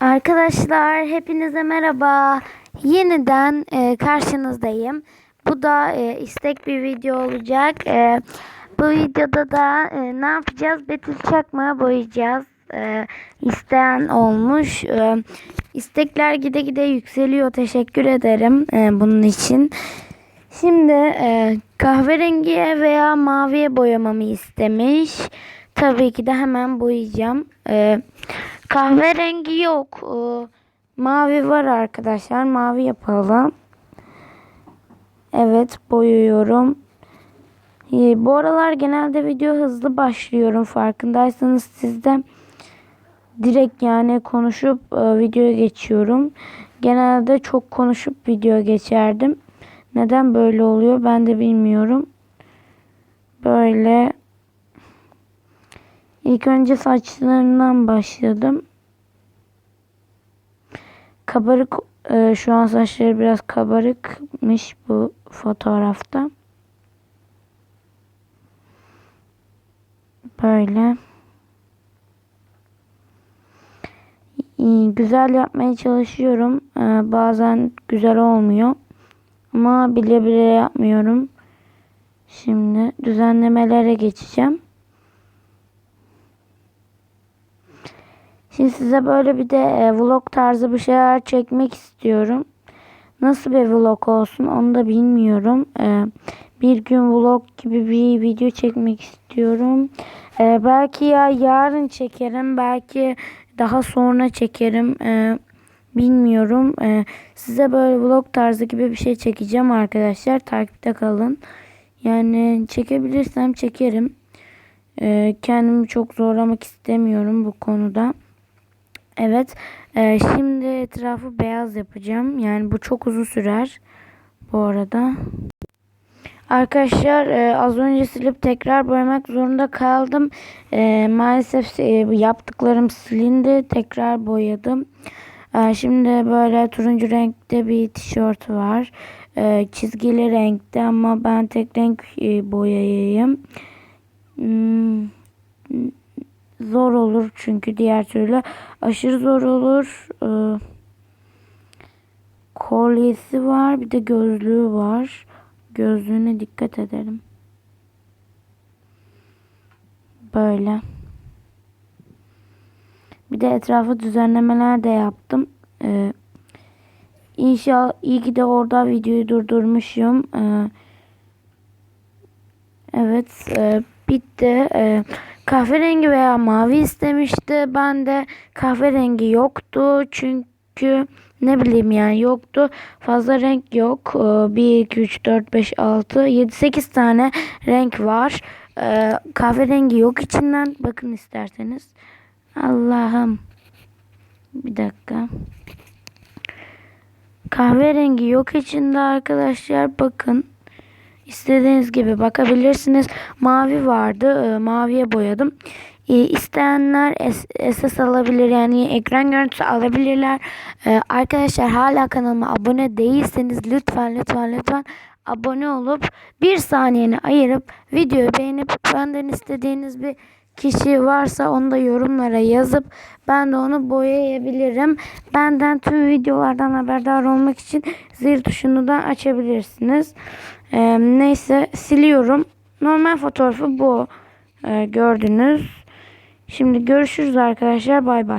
Arkadaşlar hepinize merhaba. Yeniden e, karşınızdayım. Bu da e, istek bir video olacak. E, bu videoda da e, ne yapacağız? Betül Çakmağı boyayacağız. E, isteyen olmuş. E, istekler gide gide yükseliyor. Teşekkür ederim e, bunun için. Şimdi e, kahverengiye veya maviye boyamamı istemiş. Tabii ki de hemen boyayacağım. E, kahverengi yok. E, mavi var arkadaşlar. Mavi yapalım. Evet boyuyorum. E, bu aralar genelde video hızlı başlıyorum. Farkındaysanız sizde direkt yani konuşup e, videoya geçiyorum. Genelde çok konuşup video geçerdim. Neden böyle oluyor ben de bilmiyorum. Böyle ilk önce saçlarından başladım. Kabarık e, şu an saçları biraz kabarıkmış bu fotoğrafta. Böyle. Güzel yapmaya çalışıyorum. E, bazen güzel olmuyor. Ama bile bile yapmıyorum. Şimdi düzenlemelere geçeceğim. Şimdi size böyle bir de e, vlog tarzı bir şeyler çekmek istiyorum. Nasıl bir vlog olsun onu da bilmiyorum. E, bir gün vlog gibi bir video çekmek istiyorum. E, belki ya yarın çekerim, belki daha sonra çekerim. Bilmiyorum. Size böyle vlog tarzı gibi bir şey çekeceğim arkadaşlar. Takipte kalın. Yani çekebilirsem çekerim. Kendimi çok zorlamak istemiyorum bu konuda. Evet. e, şimdi etrafı beyaz yapacağım. Yani bu çok uzun sürer. Bu arada. Arkadaşlar e, az önce silip tekrar boyamak zorunda kaldım. E, maalesef e, yaptıklarım silindi. Tekrar boyadım. E, şimdi böyle turuncu renkte bir tişört var. E, çizgili renkte ama ben tek renk e, boyayayım. Hmm, zor olur çünkü diğer türlü aşırı zor olur. Ee, kolyesi var bir de gözlüğü var. Gözlüğüne dikkat edelim. Böyle. Bir de etrafa düzenlemeler de yaptım. Ee, İnşallah iyi ki de orada videoyu durdurmuşum. Ee, evet e, bitti. Ee, kahverengi veya mavi istemişti. Ben de kahverengi yoktu. Çünkü ne bileyim yani yoktu. Fazla renk yok. Ee, 1, 2, 3, 4, 5, 6, 7, 8 tane renk var. Ee, kahverengi yok içinden. Bakın isterseniz. Allah'ım. Bir dakika. Kahverengi yok içinde arkadaşlar. Bakın. İstediğiniz gibi bakabilirsiniz. Mavi vardı. E, maviye boyadım. E, isteyenler SS alabilir. Yani ekran görüntüsü alabilirler. E, arkadaşlar hala kanalıma abone değilseniz lütfen lütfen lütfen abone olup bir saniyeni ayırıp videoyu beğenip benden istediğiniz bir kişi varsa onu da yorumlara yazıp ben de onu boyayabilirim. Benden tüm videolardan haberdar olmak için zil tuşunu da açabilirsiniz. Ee, neyse siliyorum. Normal fotoğrafı bu. Ee, gördünüz. Şimdi görüşürüz arkadaşlar. Bay bay.